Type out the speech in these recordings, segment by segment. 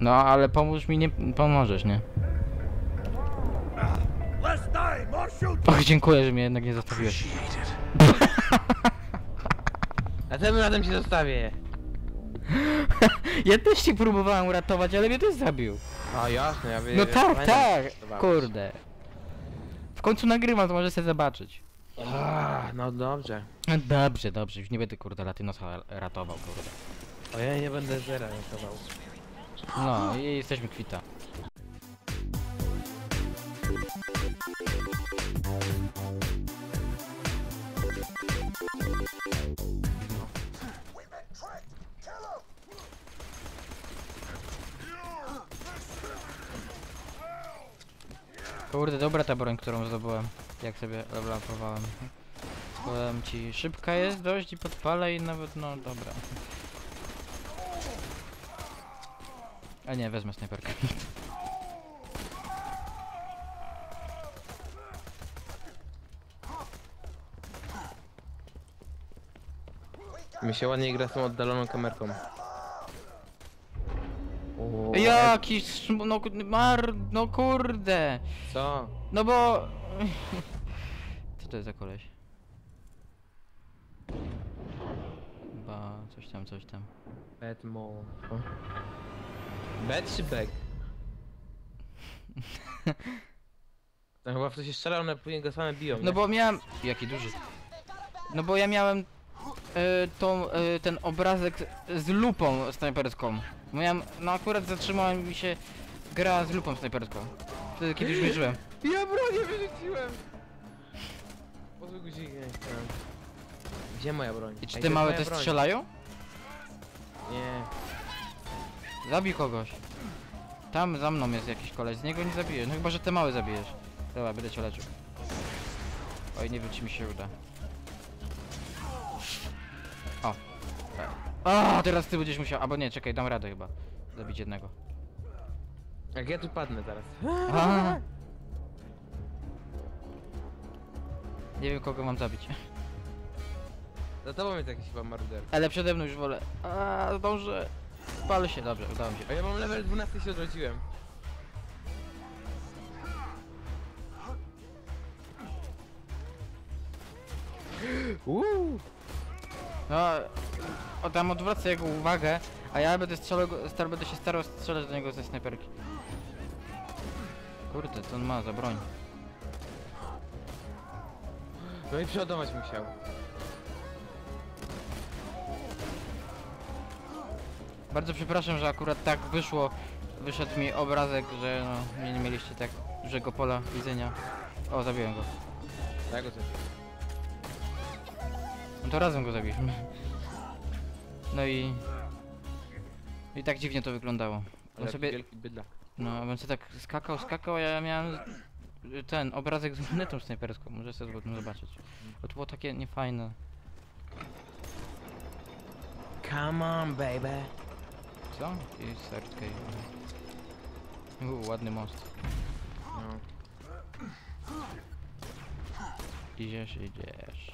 No, ale pomóż mi, nie pomożesz, nie? Och, dziękuję, że mnie jednak nie zostawiłeś. A tym razem cię zostawię. Ja też cię próbowałem uratować, ale mnie też zabił. A jasne, ja wiem. No tak, tak, kurde. W końcu nagrywam, to może sobie zobaczyć. A, no dobrze. No Dobrze, dobrze, już nie będę kurde latynosa ratował, kurde. A ja nie będę zera ratował. No i jesteśmy kwita. Kurde, dobra ta broń, którą zdobyłem. Jak sobie levelupowałem. Powiem ci, szybka jest dość i podpala i nawet, no dobra. A nie, wezmę snajperkę. Mi się ładnie gra z tą oddaloną kamerką. O, Jaki szm- no, ku- mar, no kurde. Co? No bo... Co to jest za koleś? Chyba coś tam, coś tam. Bedmo. Bed czy bag? Tam chyba w to się strzela, one później go same biją. No nie? bo miałem... Jaki duży. No bo ja miałem e, tą, e, ten obrazek z lupą snajperską. Miałem, no akurat zatrzymała mi się gra z lupą snajperską. Wtedy kiedyś mierzyłem. Ja bronię wyrzuciłem! Po zły guzik nie chciałem. Gdzie moja broń? I czy te małe moja broń. strzelają? Nie. Zabij kogoś. Tam za mną jest jakiś koleś, z niego nie zabijesz. No chyba, że te małe zabijesz. Dobra, będę cię leczył. Oj, nie wiem czy mi się uda. O. A, teraz ty będziesz musiał. Albo nie, czekaj, dam radę chyba. Zabić jednego. Jak ja tu padnę zaraz. A. Nie wiem kogo mam zabić. Za tobą jest jakiś chyba maruder. Ale przede mną już wolę. A, zdążę. Spal się, dobrze, udało mi się. A ja mam level 12 się odrodziłem. Uuu. No, o, tam odwraca jego uwagę, a ja będę strzelał, go- star, będę się starał strzelać do niego ze snajperki. Kurde, co on ma za broń? No i przeładować musiał. Bardzo przepraszam, że akurat tak wyszło, wyszedł mi obrazek, że no, nie, mieliście tak dużego pola widzenia. O, zabiłem go. Tak, o coś. No to razem go zabiliśmy. No i... I tak dziwnie to wyglądało. On sobie, no, on sobie tak skakał, skakał, a ja miałem ten obrazek z lunetą snajperską, może sobie zgodnie zobaczyć. Bo to było takie niefajne. Come on, baby. Co? I search cave. Uuu, ładny most. No. Idziesz, idziesz.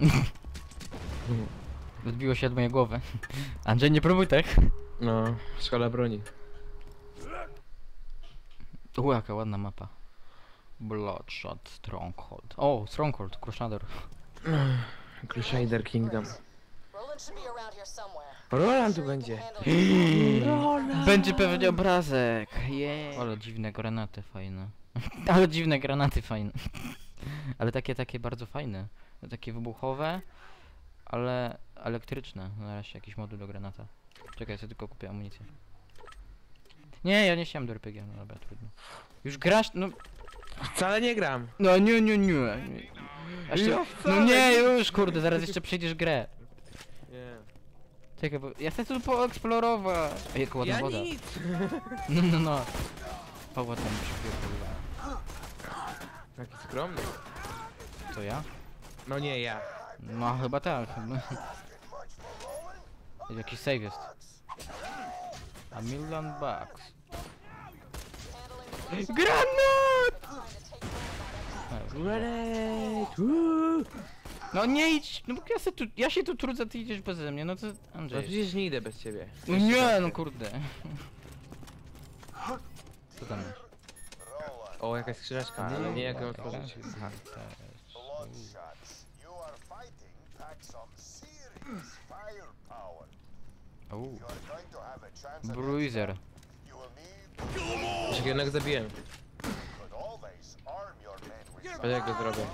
Odbiło się od mojej głowy. Andrzej, nie próbuj tak. No, szkoda broni. U, jaka ładna mapa. Bloodshot Stronghold. O, Stronghold, Crusader. Crusader Kingdom. Roland tu będzie. Będzie pewnie obrazek. Yeah. Ale dziwne granaty fajne. Ale dziwne granaty fajne. ale takie, takie bardzo fajne. Takie wybuchowe, ale elektryczne. Na razie jakiś moduł do granata. Czekaj, sobie tylko kupię amunicję. Nie, ja nie chciałem do RPG, no dobra, trudno. Już grasz, no, Wcale nie gram. no nie, nie, nie. Jeszcze, Ja no nie, już kurde, zaraz jeszcze przejdziesz grę. Nie. Czekaj, bo ja chcę tu poeksplorować. Ej, jaka ładna Ja woda. nic. No, no, no. O, ładna mi się pierdoliła. Taki skromny. To ja? No nie ja. No, chyba tak. Jakiś save jest. A million bucks. Granat! E, Ready. No nie idź, no bo ja, se tu, ja się tu trudzę, ty idziesz beze mnie, no to No Andrzej. przecież nie idę bez ciebie. No nie, no kurde. Co tam jest? O, jakaś skrzyneczka, ale nie jak ją otworzyć. Aha, to jest. Bloodshots. You are fighting packs some serious firepower. Uuu, You are going to have a chance against Bruiser. them. You will need Jeszcze jednak zabiłem. A jak go zrobię?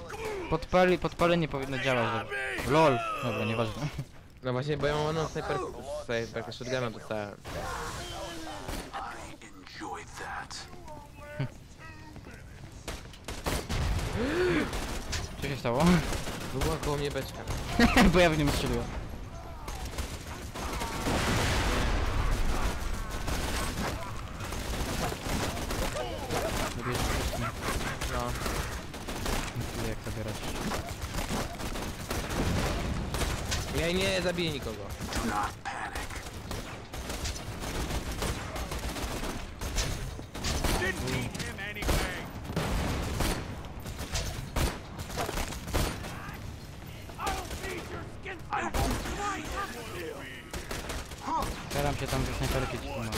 Podpali, podpalenie powinno działać. Dobra. LOL. Dobra, nieważne. No właśnie, bo ja mam jedną snajper... snajperkę, shotguna dostałem. Co się stało? Była koło mnie beczka. Bo ja w nim strzeliłem. Ja nie zabiję nikogo. Staram się tam ze snajperki ci pomagać.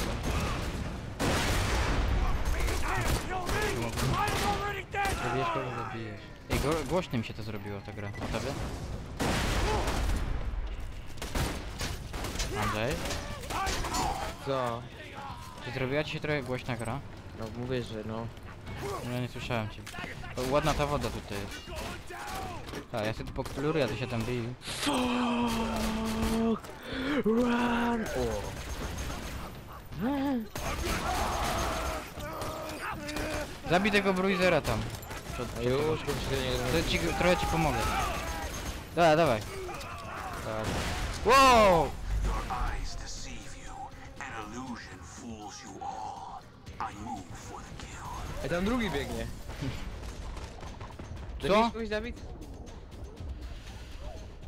Zabijesz kogo zabijesz. Ej, go, głośno się to zrobiło ta gra. A tobie? Andrzej? Co? Czy zrobiła ci się trochę głośna gra? No mówię, że no. No ja nie słyszałem cię. O, ładna ta woda tutaj jest. Tak, ja sobie tu pokluruję, a ty się tam bij. Fuck! Run! O. Zabij tego bruizera tam. Przed, A przed już, tobą. bo się nie To ci, trochę ci pomogę. Dawaj, dawaj. Wow! A tam drugi biegnie. Co? Kogoś, Dawid?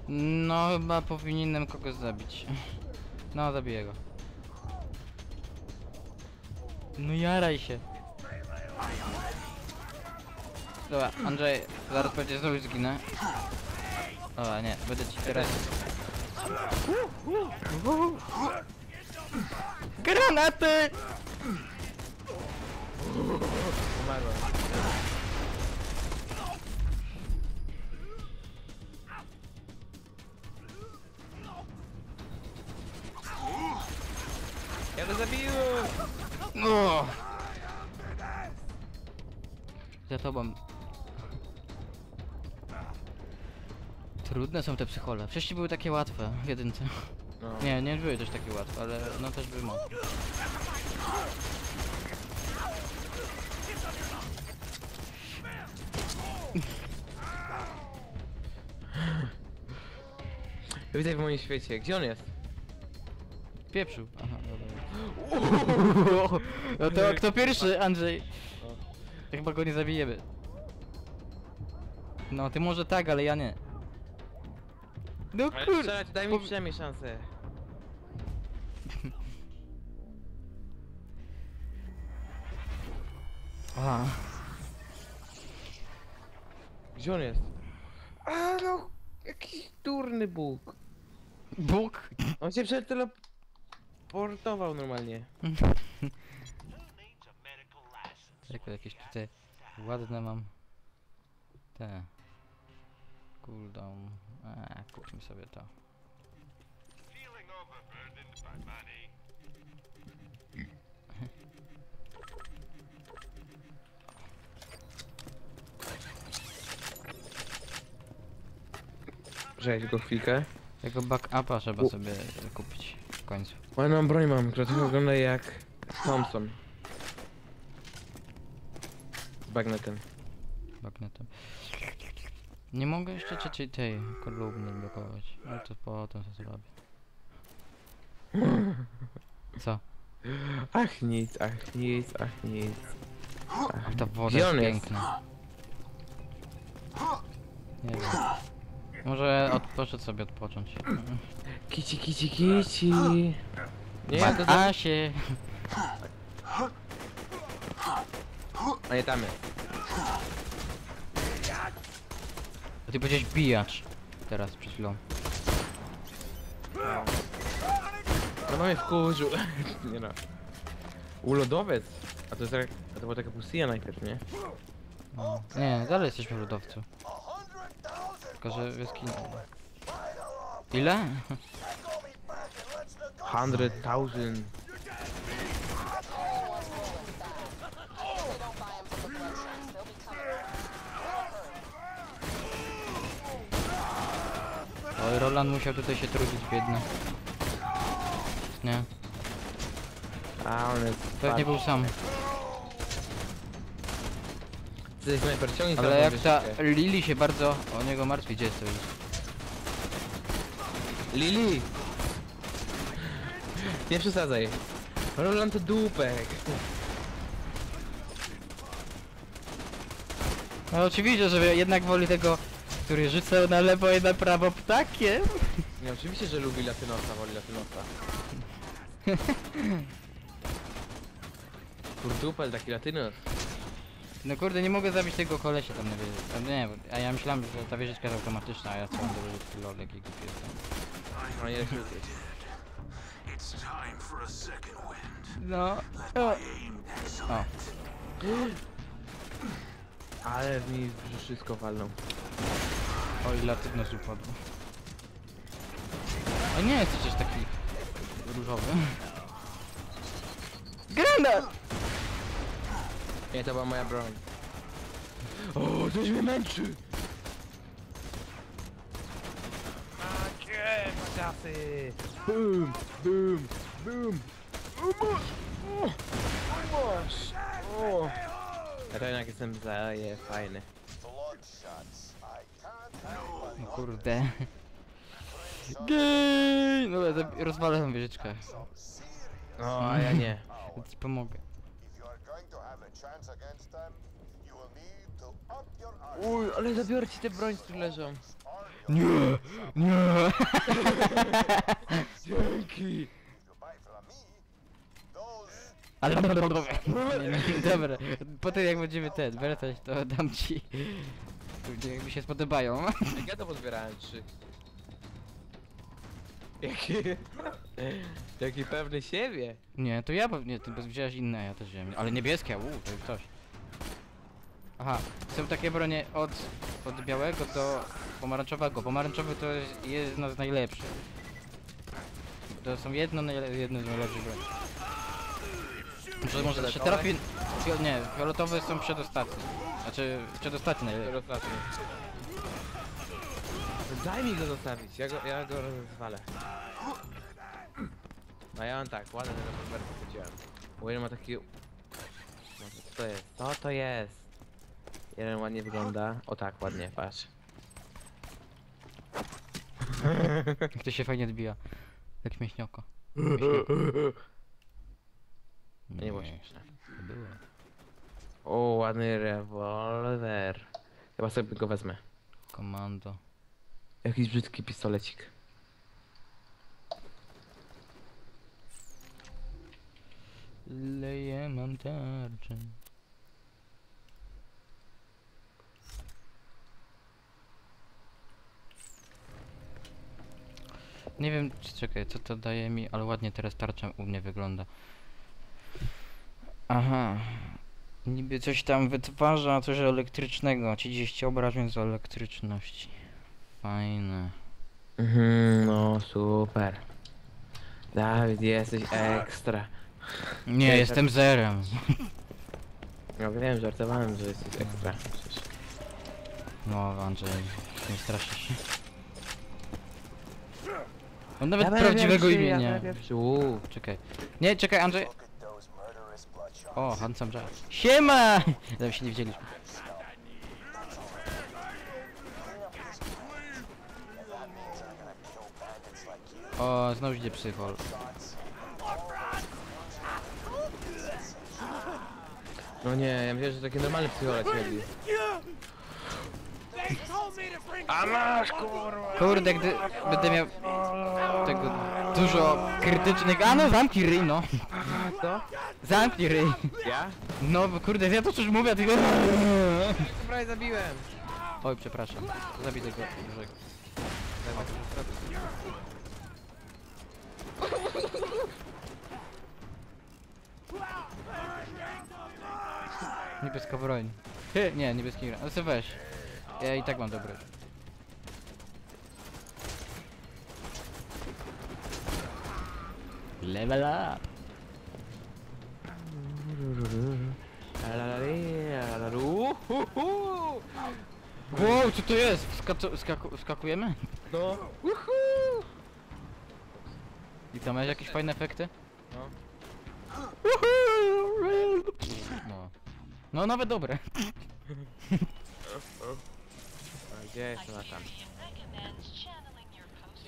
No chyba powinienem kogoś zabić. No, zabiję go. No jaraj się. Dobra, Andrzej, zaraz pewnie znowu zginę. Dobra, nie, będę ci teraz... Granaty! Umarłem. Ja go zabiłem! O! Za tobą. Trudne są te psychole. Wcześniej były takie łatwe w jedynce. No. Nie, nie były też takie łatwe, ale no też były mocne. Witaj w moim świecie. Gdzie on jest? Pieprzył. Aha, dobra. No to kto pierwszy, Andrzej? To chyba go nie zabijemy. No, ty może tak, ale ja nie. No Ale kurde. strzelać, daj mi przynajmniej szansę. Aha. Gdzie on jest? A no, jakiś durny Bóg. Bóg. On się przeteleportował normalnie. Czekaj, jakieś tutaj ładne mam. Te. Cooldown. A, kupmy sobie to. Żejdź go chwilkę. Tego backupa trzeba U. sobie kupić w końcu. Ładną broń mam, która wygląda jak Thompson. Z bagnetem. Bagnetem. Nie mogę jeszcze trzeciej tej kolumny blokować, ale to potem to zrobię. Co? Ach nic, ach nic, ach nic. Ach, ta woda jest? piękna. Nie wiem. Może od, poszedł sobie odpocząć. Kici, kici, kici. Nie, ja to... A się. A nie tam jest. A ty powiedziałeś bijacz. teraz, przed chwilą. No mamy w kurzu. nie no. Ulodowiec. A to jest tak, a to była taka pustynia najpierw, nie? No. Nie, dalej jesteśmy w lodowcu. Tylko, że up. Ile? Call me back and let's negotiate. Hundred thousand. Oj, Roland musiał tutaj się trudzić, biedny. Nie, A on jest... pewnie był sam. Ty snajper ciągnij tam Ale tą jak ta wieżyczkę. Lili się bardzo o niego martwi, gdzie jest to już? Lili! Nie przesadzaj. Roland to dupek. No oczywiście, że jednak woli tego, który rzucał na lewo i na prawo ptakiem. Nie, oczywiście, że lubi latynosa, woli latynosa. Kurdupel, taki latynos. No kurde, nie mogę zabić tego kolesia tam na wieży. A Nie, bo- a ja myślałem, że ta wieżyczka jest automatyczna, a ja co mam do lolek i głupi jestem. No wind. No. O. o. Ale w mi wszystko walną. Oj, latywność upadł. O nie, jest przecież taki różowy. Granat! Nie, to była moja broń. O, coś mnie męczy! Macie, maciasy! Bum, bum, bum! Umasz! Umasz! O! Ja to jednak jestem fajny. Help No but kurde. Gej! No rozwalę tą wieżyczkę. No, a ja nie. Ja ci pomogę. Uj, ale zabiorę ci te broń, które leżą. Nie! Nie! Dzięki! Ale dobra. Nie, nie, Dobra. Potem jak będziemy ten wracać, to dam ci. Jak mi się spodobają. Jak ja to pozbierałem trzy. Jaki... Jaki pewny siebie. Nie, to ja pewnie, ty wziąłeś inne, ja też wziąłem. Ale niebieskie, uuu, to już coś. Aha, są takie bronie od, od białego do pomarańczowego. Pomarańczowy to jest jedna z najlepszych. To są jedno, najle- jedno z najlepszych broni. Może, może się trafi... Nie, fioletowe są przedostatnie. Znaczy, przedostatnie najlepsze. Ostatni. Daj mi go zostawić, ja go, ja go rozwalę. A ja mam tak, ładny ten rewolwer kupiłem. Bo jeden ma taki... No co to jest? Co to jest? Jeden ładnie wygląda. O tak, ładnie, patrz. Jak to się fajnie odbija. Jak śmiesznioko. To nie było śmieszne. Nie było. O, ładny rewolwer. Chyba sobie go wezmę. Komando. Jakiś brzydki pistolecik. Leję mam tarczę. Nie wiem, czy czekaj, co to daje mi, ale ładnie teraz tarcza u mnie wygląda. Aha. Niby coś tam wytwarza, coś elektrycznego. 30 obrażeń z elektryczności. Fajne. Mhm, no super. Dawid, jesteś ekstra. Nie, jestem zerem. No wiem, żartowałem, że jesteś ekstra. No, Andrzej, nie straszy się. On nawet Ja prawdziwego pierwszy, ja imienia. pierwszy. Uuu. Czekaj. Nie, czekaj, Andrzej. O, Handsome Jack. Siema! Tam się nie widzieliśmy. O, znowu idzie psychol. No nie, ja myślałem, że takie normalne psycholog mieli. Kurde, gdy będę miał tego dużo krytycznych... A no, zamknij ryj, no. Co? Zamknij ryj. Ja? No, bo kurde, ja to coś mówię, tylko... Prawie zabiłem. Oj, przepraszam. Zabij tego dużego. tak na górze schody. Niebieska broń. Nie, niebieski gra. Ale sobie weź. Ja i tak mam dobry. Level up. Wow, co to jest? Skacu skaku skakujemy? No. I tam masz jakieś fajne efekty? No. No. No nawet dobre. A gdzie jest ona tam?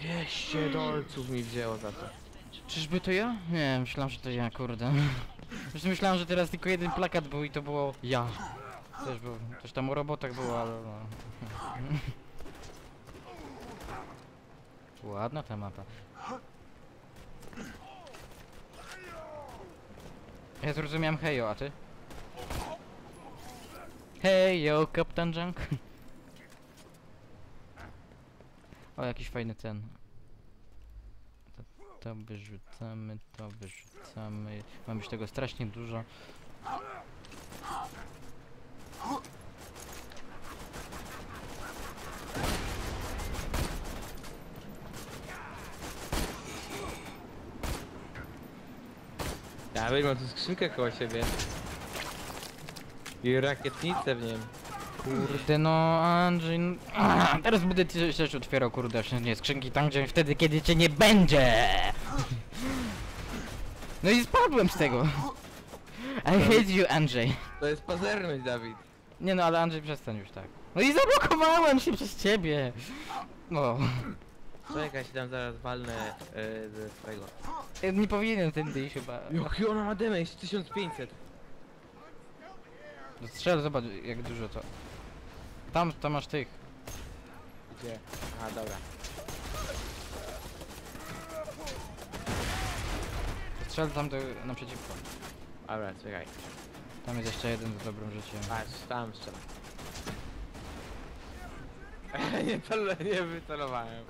200 dolców mi wzięło za to. Czyżby to ja? Nie, myślałem, że to ja, kurde. Zresztą myślałem, że teraz tylko jeden plakat był i to było ja. Też był, coś tam o robotach było, ale no. Ładna ta mapa. Ja zrozumiałem hejo, a ty? Hejo, Kapitan Junk. O, jakiś fajny ten. To, to wyrzucamy, to wyrzucamy. Ma być tego strasznie dużo. Dawaj, mam tu skrzynkę koło siebie. I rakietnicę w nim. Kurde no, Andrzej, no, ah, teraz będę ci coś otwierał, kurde, wszędzie skrzynki tam, gdzie wtedy, kiedy cię nie będzie! No i spadłem z tego! I hate you, Andrzej. To jest pazerność, Dawid. Nie no, ale Andrzej, przestań już tak. No i zablokowałem się przez ciebie! No, Czekaj, się tam zaraz walnę e, ze swojego. ja nie powinienem tędy iść chyba. Jaki ona ma damage? 1500. No Strzel, zobacz jak dużo to. Tam, tam masz tych. Gdzie? A, dobra. Strzel tam do, naprzeciwko. Dobra, czekaj. Tam jest jeszcze jeden z dobrym życiem. Patrz, tam strzelam. nie, nie wycelowałem.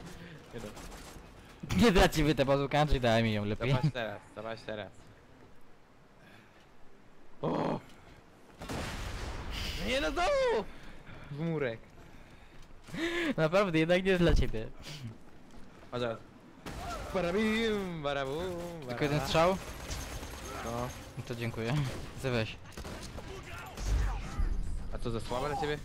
Nie no. Nie dla ciebie te bazuka, Andrzej, daj mi ją lepiej. Zobacz teraz, zobacz teraz. O! Nie no znowu! W murek. Naprawdę, jednak nie jest dla ciebie. A zaraz. Barabim, barabum, Tylko jeden strzał? No. No to dziękuję. Chcę weź. A co za słabe dla ciebie?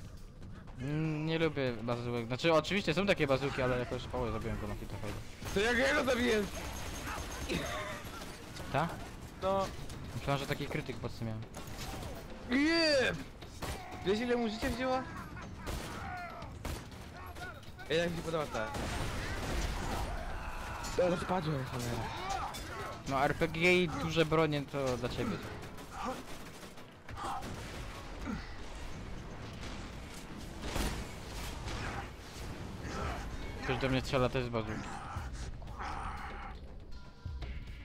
Mm, Nie lubię bazułek. Znaczy oczywiście są takie bazuki, ale jakoś o, zabiłem go na hita fajnie. To jak ja go zabiję? Ta? No. Myślałem, że taki krytyk pod tym miałem. Nie! Wiesz ile mu życia wzięła? Ej, jak mi się podoba ta. Ale spadłem, cholera. No RPG i duże bronie to dla ciebie. Ktoś do mnie strzela też z bazuki.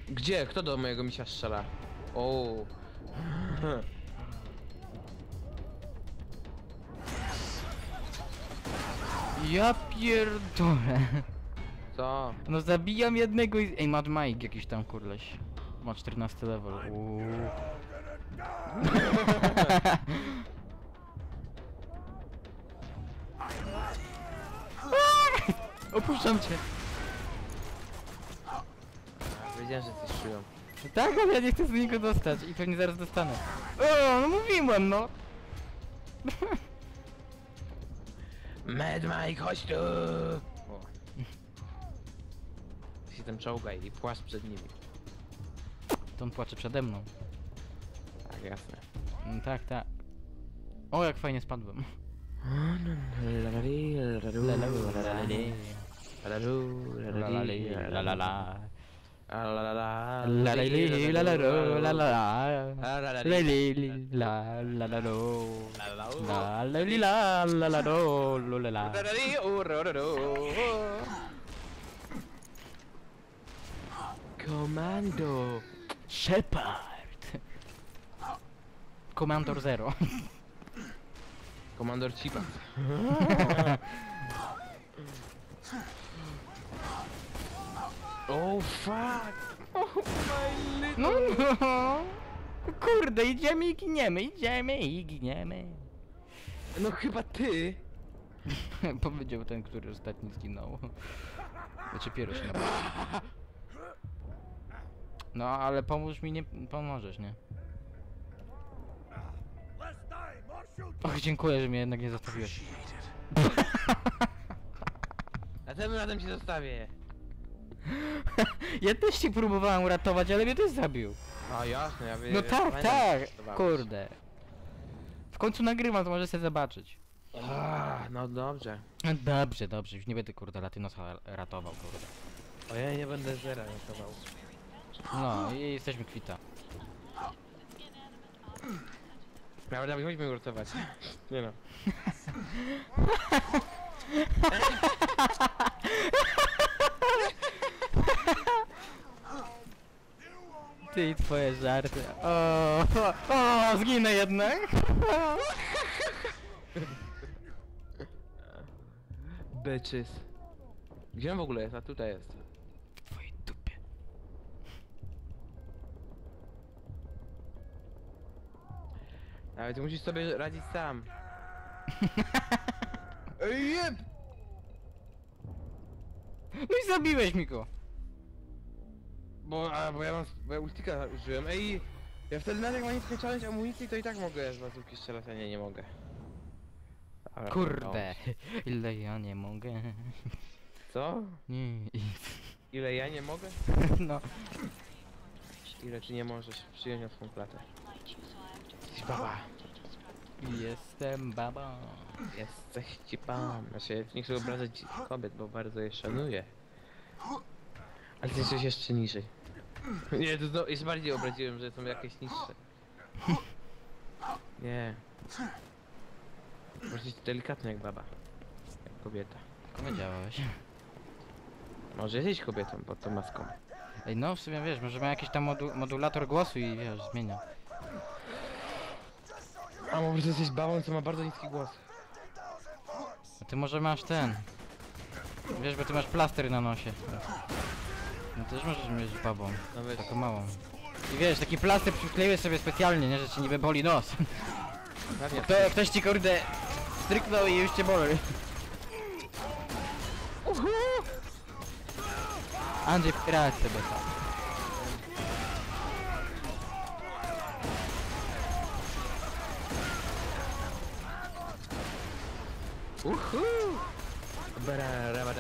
Gdzie? Kto do mojego misia strzela? O. Ja pierdolę. Co? No zabijam jednego i... Ej, Mad Mike jakiś tam kurleś. Ma 14 level. Uuu. Opuszczam cię. Wiedziałem, że coś czują. Tak, ale ja nie chcę z niego dostać i pewnie zaraz dostanę. O, no mówiłem, no. Mad Mike, chodź tu! O. Ty się tam czołgaj i płaszcz przed nimi. To on płacze przede mną. Tak, jasne. Mm, tak, tak. O, jak fajnie spadłem. Comando Shepard Comando Zero Comando Cipa Oh fuck! Oh my little... No, no. Kurde, idziemy i giniemy, idziemy i giniemy. No chyba ty! Powiedział ten, który ostatni zginął. Znaczy pierwszy. No, no ale pomóż mi, nie pomożesz, nie? Och, dziękuję, że mnie jednak nie zostawiłeś. A tym razem ci zostawię. Ja też cię próbowałem uratować, ale mnie też zabił. No jasne, ja wiem. No tak, tak, kurde. W końcu nagrywam, to może sobie zobaczyć. No dobrze. Dobrze, dobrze, już nie będę kurde Latynosa ratował, kurde. O ja nie będę zera ratował. No i jesteśmy kwita. Prawda, chodźmy uratować. Nie no. Ty i twoje żarty. O, o, o zginę jednak. Bitches. Gdzie on w ogóle jest? A tutaj jest. W twojej dupie. Ale ty musisz sobie radzić sam. Ej, jeb! No i zabiłeś mi go. Bo, a, bo ja mam, bo ja ultika użyłem. Ej, ja wtedy nawet jak mam nie challenge amunicji, to i tak mogę z bazooki strzelać, a nie, nie mogę. Dobra, Kurde, ile ja nie mogę. no. Co? Nie, Ile ja nie mogę? no. Ile ty nie możesz przyjąć na swą klatę? Jesteś baba. Jestem baba. Jesteś ci pan. Znaczy, nie chcę obrażać kobiet, bo bardzo je szanuję. Ale ty jesteś jeszcze niżej. Nie, to jeszcze bardziej obraziłem, że są jakieś niższe. Nie. Możesz być delikatny jak baba. Jak kobieta. Powiedziałeś. Może jesteś kobietą pod tą maską. Ej, no w sumie wiesz, może ma jakiś tam modu modulator głosu i wiesz, zmienia. A może jesteś babą, co ma bardzo niski głos. A ty może masz ten. Wiesz, bo ty masz plaster na nosie. No też możesz mieć babą. No wiesz, Taką małą. I wiesz, taki plaster przykleiłeś sobie specjalnie, nie? Że ci niby boli nos. pewnie. To ktoś ci kurde stryknął i już cię boli. Andrzej, radź sobie tam. Uhu! Bara, raba,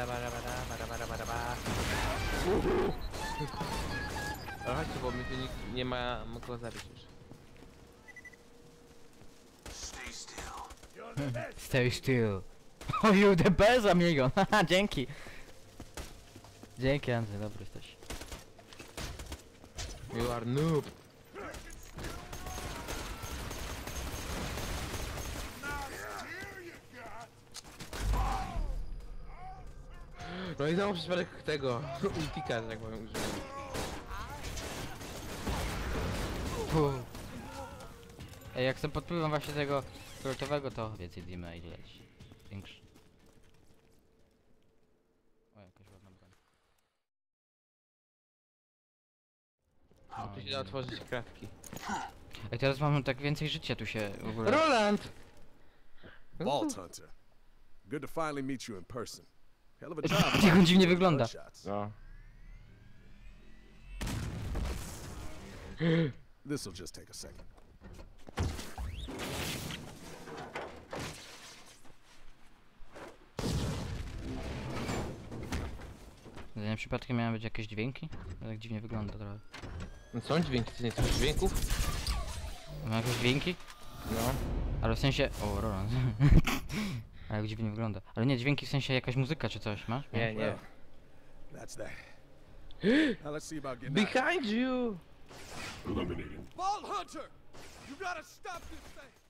Ale chodźcie, bo mi tu nikt nie ma kogo zabić już. Stay still. Oh, you the best, amigo. Haha, dzięki. Dzięki, Andrzej, dobry jesteś. You are noob. No i znowu przypadek tego ultika, że tak powiem, użyłem. Puh. Ej, jak sobie podpływam właśnie tego fioletowego, to więcej dima i leci. Większy. O, jakaś ładna broń. Tu się da otworzyć kratki. Ej, teraz mamy tak więcej życia tu się w ogóle... Roland! Vault Hunter. Good to finally meet you in person. Jak on dziwnie wygląda. No. This'll just take a second. Nie, przypadkiem miały być jakieś dźwięki? To tak dziwnie wygląda trochę. no są dźwięki, ty nie słyszysz dźwięków? Ma jakieś dźwięki? No. Ale w sensie... O, Roland. Ale jak dziwnie wygląda. Ale nie, dźwięki w sensie jakaś muzyka czy coś, masz? Nie, nie. That's that. now let's see about getting out. Behind you! Vault Hunter! You gotta stop this thing!